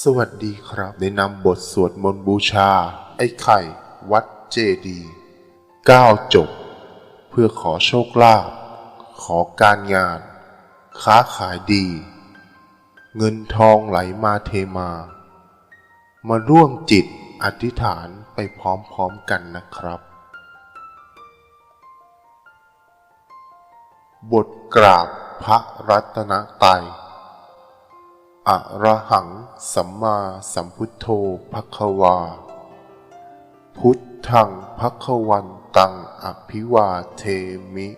สวัสดีครับได้นำบทสวดมนต์บูชา ไอ้ไข่ วัดเจดีก้าวจบ เพื่อขอโชคลาภขอการงาน ค้าขายดี เงินทองไหลมาเทมา มาร่วมจิตอธิษฐานไปพร้อมๆกันนะครับ บทกราบพระรัตนตรัย อะระหังสัมมาสัมพุทโธภควา พุทธังภควันตังอภิวาเทมิ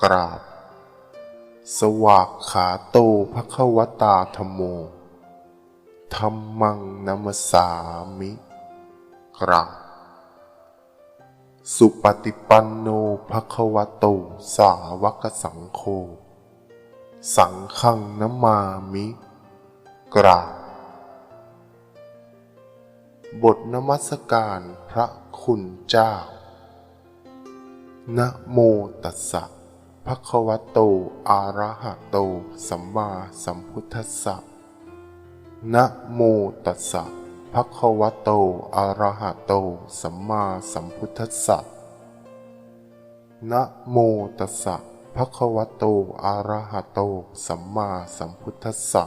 กราบ สวากขาโตภควตาธโมธรรมังนัมสามิ กราบ สุปฏิปันโนภควโตสาวกสังโฆ สังฆังนมามิ กราบบทนมัสการพระคุณเจ้า นะโมตัสสะภะคะวะโต อะระหะโต สัมมาสัมพุทธัสสะ นะโมตัสสะภะคะวะโต อะระหะโต สัมมาสัมพุทธัสสะ นะโมตัสสะ ภะควโตอะระหะโต สัมมาสัมพุทธัสสะ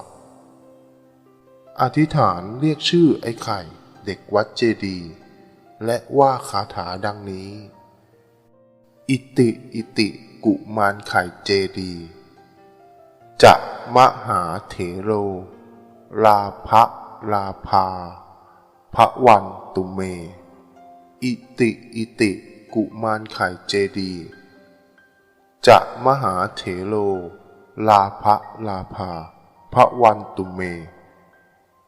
อธิษฐานเรียกชื่อไอ้ไข่ เด็กวัดเจดี และว่าคาถาดังนี้ อิติอิติกุมารไข่เจดีจะมหาเถโร ลาภะลาภาพระวันตุเม อิติอิติ กุมารไข่เจดี จะมหาเถโล ลาภะลาภาพระวันตุเม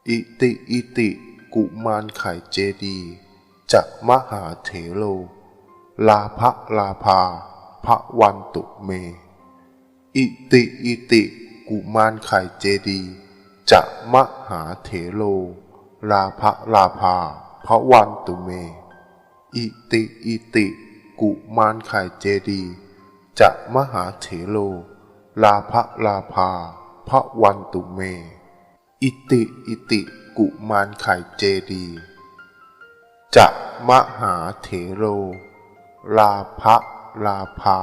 อิติอิติกุมารไข่เจดีจะมหาเถโล ลาภะลาภาพระวันตุเม อิติอิติกุมารไข่เจดีจะมหาเถโล ลาภะลาภาพระวันตุเม อิติอิติกุมารไข่เจดี จะมหาเถโล ลาภลาภาพระวันตุเม อิติอิติกุมารไข่เจดีจะมหาเถโรลาภลาภา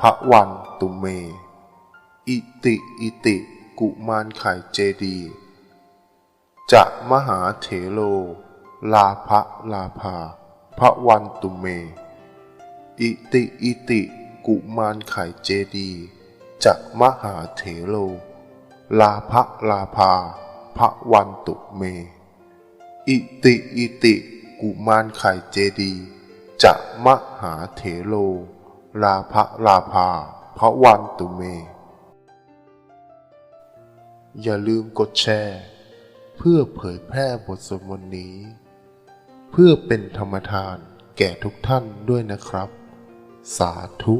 พระวันตุเม อิติอิติกุมารไข่เจดีจะมหาเถโรลาภลาภาพระวันตุเม อิติอิติ กุมารไข่เจดีย์จะมหาเถโรลาภลาภาพระวันตุเม อิติอิติ กุมารไข่เจดีย์จะมหาเถโล ลาภลาภาพระวันตุเม อย่าลืมกดแชร์ เพื่อเผยแพร่บทสวดมนต์นี้ เพื่อเป็นธรรมทานแก่ทุกท่านด้วยนะครับ สาธุ